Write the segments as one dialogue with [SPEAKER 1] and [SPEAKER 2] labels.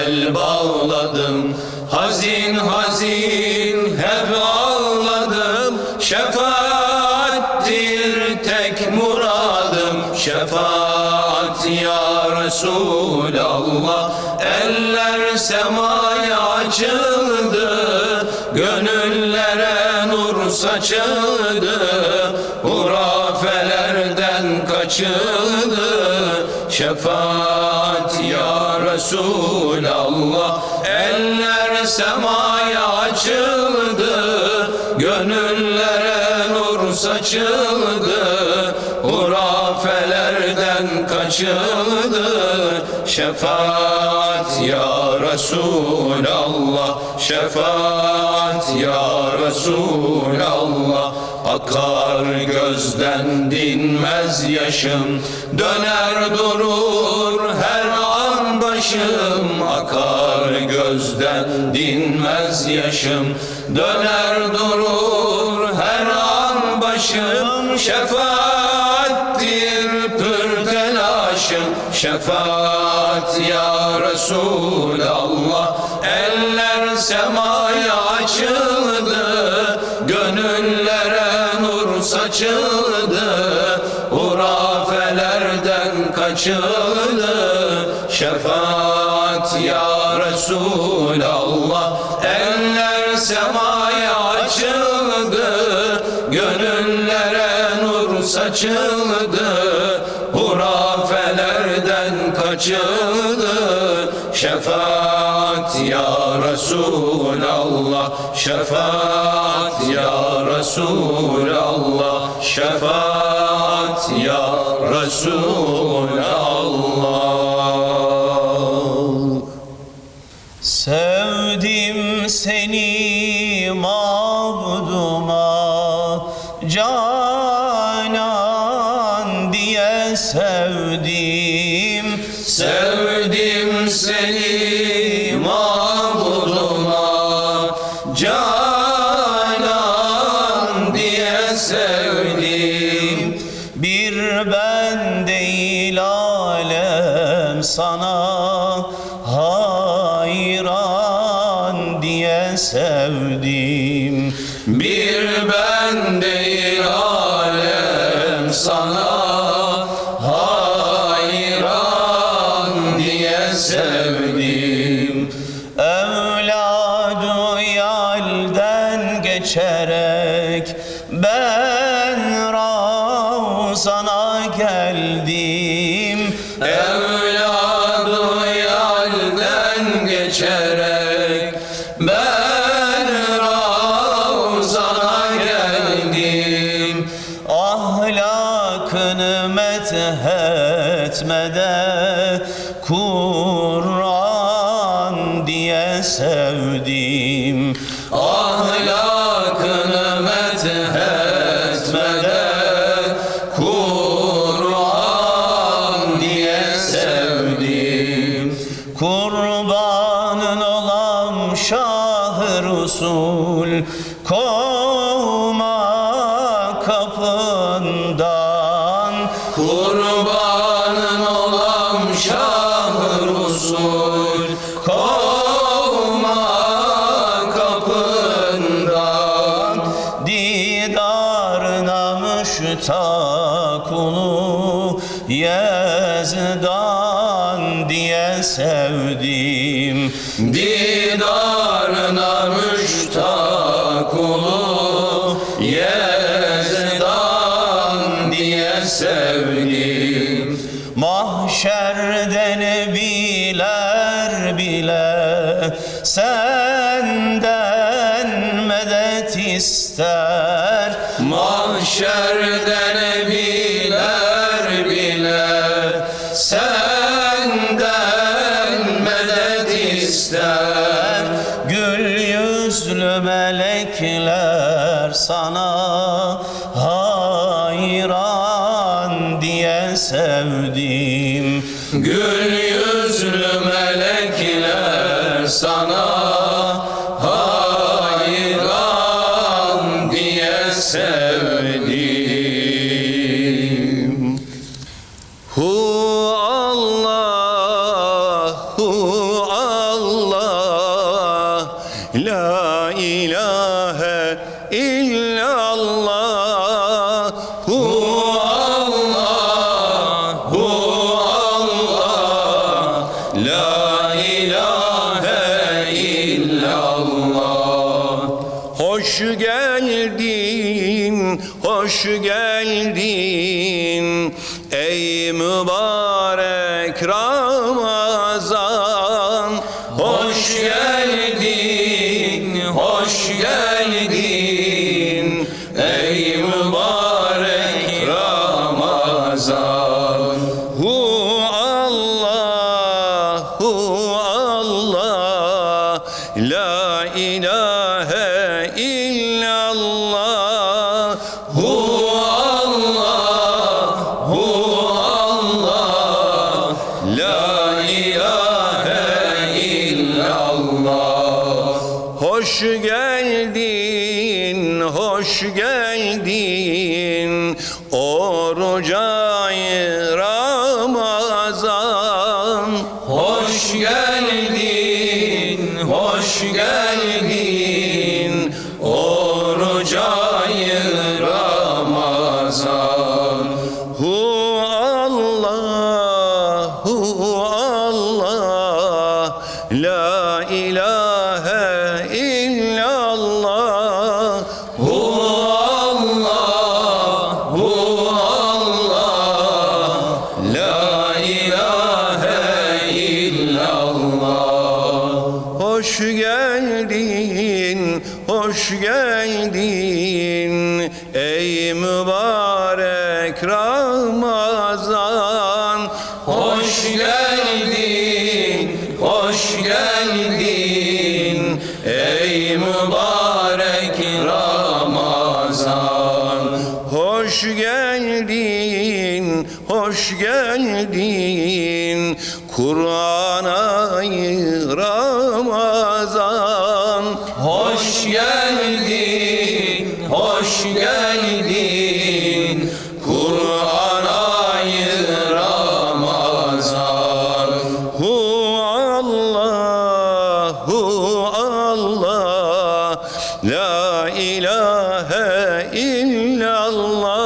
[SPEAKER 1] bel bağladım. Hazin hazin hep ağladım. Şefaattir tek muradım. Şefaat ya Resulallah. Eller semaya açıldı. Gönüllere nur saçıldı. Hurafelerden kaçıldı. Şefaat Resulallah Eller semaya açıldı Gönüllere nur saçıldı Hurafelerden kaçıldı. Şefaat ya Resulallah Şefaat ya Resulallah. Akar gözden dinmez yaşım Döner durur her başım Akar gözden dinmez yaşım. Döner durur her an başım Şefaattir pür telaşım Şefaat ya Resulallah Eller semaya açıldı Gönüllere nur saçıldı Hurafelerden kaçıldı Şefaat ya Resulallah Eller semaya açıldı Gönüllere nur saçıldı Hurafelerden kaçıldı. Şefaat ya Resulallah Şefaat ya Resulallah Şefaat ya Resulallah
[SPEAKER 2] seni geçerek ben Ravzana geldim.
[SPEAKER 1] Evladı yalden geçerek ben Ravzana geldim.
[SPEAKER 2] Ahlakını methetmede Resul Kovma kapından.
[SPEAKER 1] Kurbanın olam şah Resul Kovma kapından.
[SPEAKER 2] Didarına müştak ulu Yezdan diye sevdim.
[SPEAKER 1] Didarına
[SPEAKER 2] Mahşerde nebiler bile Senden medet ister.
[SPEAKER 1] Mahşerde nebiler bile Senden medet ister.
[SPEAKER 2] Gül yüzlü melekler sana
[SPEAKER 1] sana hayran diye sevdim. Hu Allah, hu Allah
[SPEAKER 2] La ilahe illallah Hoş geldin, hoş geldin
[SPEAKER 1] ey mübarek Rabbim. Ramazan
[SPEAKER 2] Hu Allah, hu Hoş geldin, hoş geldin. Ey mübarek Ramazan.
[SPEAKER 1] Hoş geldin, hoş geldin. Ey mübarek Ramazan.
[SPEAKER 2] Hoş geldin, hoş geldin. Kur'an
[SPEAKER 1] Hoş geldin, hoş geldin. Kur'an ayı Ramazan.
[SPEAKER 2] Hu Allah, hu Allah. La ilahe illallah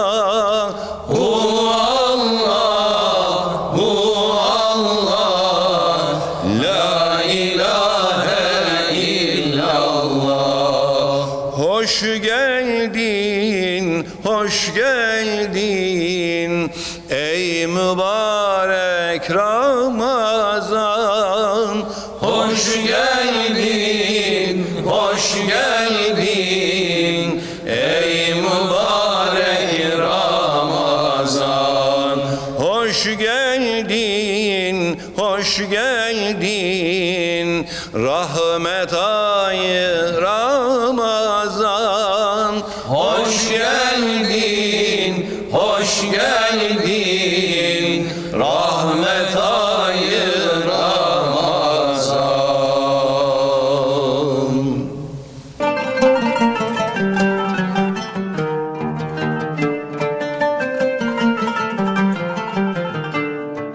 [SPEAKER 2] hoş geldin Ey mübarek Ramazan.
[SPEAKER 1] Hoş geldin, hoş geldin Ey mübarek Ramazan.
[SPEAKER 2] Hoş geldin, hoş geldin Rahmet ayı Ramazan